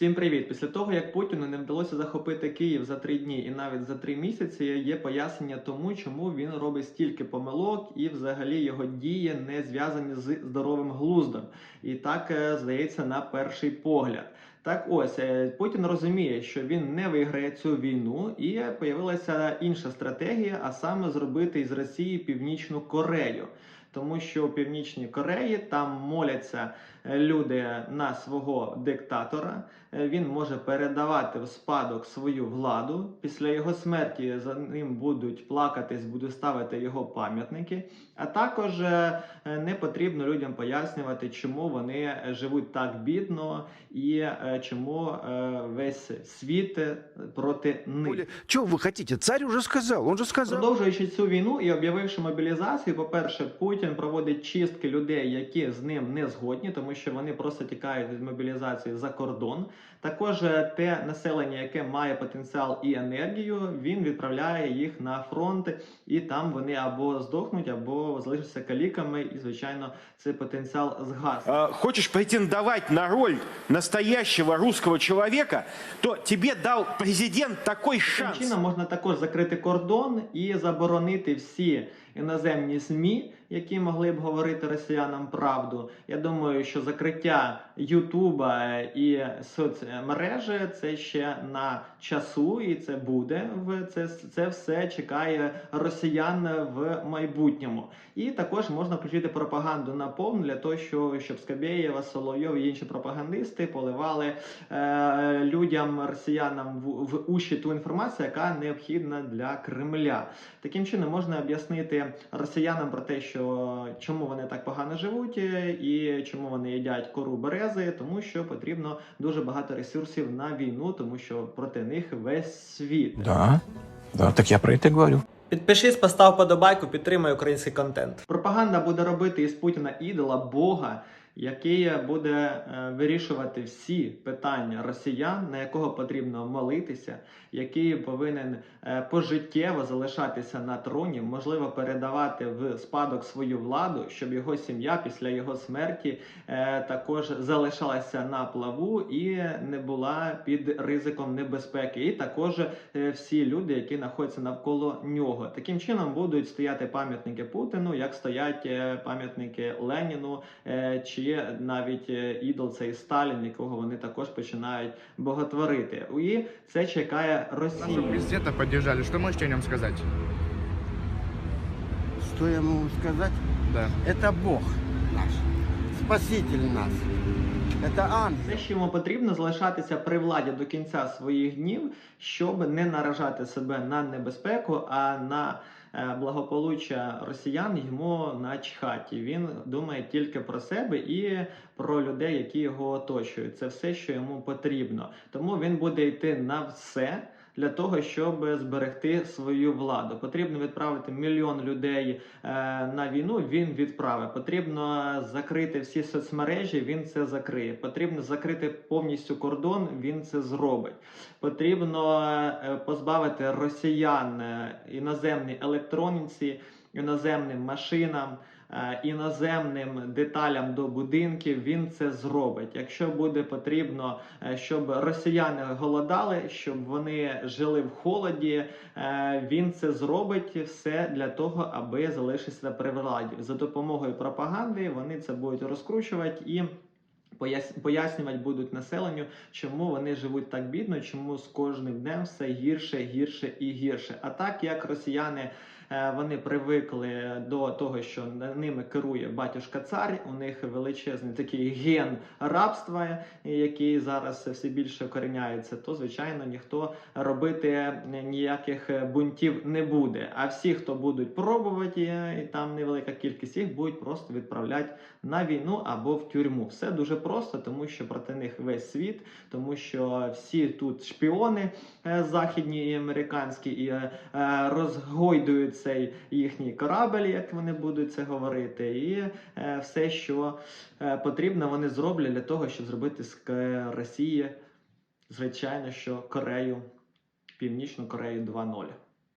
Всім привіт! Після того, як Путіну не вдалося захопити Київ за три дні і навіть за три місяці, є пояснення тому, чому він робить стільки помилок і взагалі його дії не зв'язані з здоровим глуздом. І так е, здається на перший погляд. Так ось е, Путін розуміє, що він не виграє цю війну, і появилася інша стратегія, а саме зробити із Росії Північну Корею. Тому що в Північній Кореї там моляться е, люди на свого диктатора. Е, Він може передавати в спадок свою владу. Після його смерті за ним будуть плакатись, будуть ставити його пам'ятники. А також е, не потрібно людям пояснювати, чому вони живуть так бідно і чому весь світ проти них. Чего вы хотите? Царь уже сказал, он же сказал. Продовжуючи цю війну і об'явивши мобілізацію, по-перше, Путін проводить чистки людей, які з ним не згодні, тому що вони просто тікають від мобілізації за кордон. Також е, те населення, яке має потенціал і енергію, він відправляє їх на фронт, і там вони або здохнуть, або залишаться каліками, і звичайно, цей потенціал згасне. э, хочешь претендовать на роль настоящего русского человека, то тебе дал президент Таким шанс. чином можна також закрити кордон і заборонити всі іноземні ЗМІ, які могли б говорити росіянам правду. Я думаю, що закриття Ютуба і соцмережі це ще на часу, і це буде це, це все чекає росіян в майбутньому. І також можна включити пропаганду на повну для того, що щоб Скабєєва, Соловйов і інші пропагандисти поливали е, людям, росіянам в, в уші ту інформацію, яка необхідна для Кремля. Таким чином можна об'яснити росіянам про те, що чому вони так погано живуть, е, і чому вони їдять кору берези, тому що потрібно дуже багато ресурсів на війну, тому що проти них весь світ. Да, да, так я про це говорю. Підпишись, постав подобайку, підтримай український контент. Пропаганда буде робити із Путіна ідола Бога, який буде е, вирішувати всі питання росіян, на якого потрібно молитися, який повинен е, пожиттєво залишатися на троні, можливо, передавати в спадок свою владу, щоб його сім'я після його смерті е, також залишалася на плаву і не була під ризиком небезпеки. І також е, всі люди, які знаходяться навколо нього. Таким чином будуть стояти пам'ятники Путіну, як стоять е, пам'ятники Леніну, е, чи навіть е, ідол цей Сталін, якого вони також починають боготворити. І це чекає Росію. президента поддержали. Что можете о нем сказать? Что я могу сказать? Да. Это Бог наш, Спаситель нас. Это ангел. Все, що йому потрібно, залишатися при владі до кінця своїх днів, щоб не наражати себе на небезпеку, а на благополуччя росіян йому начхаті. Він думає тільки про себе і про людей, які його оточують. Це все, що йому потрібно. Тому він буде йти на все. Для того щоб зберегти свою владу, потрібно відправити мільйон людей е, на війну. Він відправить. Потрібно закрити всі соцмережі. Він це закриє. Потрібно закрити повністю кордон. Він це зробить. Потрібно е, позбавити росіян е, іноземній електроніці, іноземним машинам. е, Іноземним деталям до будинків він це зробить. Якщо буде потрібно, е, щоб росіяни голодали, щоб вони жили в холоді, е, він це зробить все для того, аби залишитися при владі. За допомогою пропаганди вони це будуть розкручувати і. Пояс- Пояснювати будуть населенню, чому вони живуть так бідно, чому з кожним днем все гірше, гірше і гірше. А так як росіяни е, вони привикли до того, що ними керує батюшка цар, у них величезний такий ген рабства, який зараз все більше коріняється, то звичайно ніхто робити ніяких бунтів не буде. А всі, хто будуть пробувати, і там невелика кількість їх будуть просто відправляти на війну або в тюрму. Все дуже просто, тому що проти них весь світ, тому що всі тут шпіони е, західні і американські і е, е, розгойдують цей їхній корабель, як вони будуть це говорити, і е, все, що е, потрібно, вони зроблять для того, щоб зробити з К- Росії, звичайно, що Корею, Північну Корею 2.0.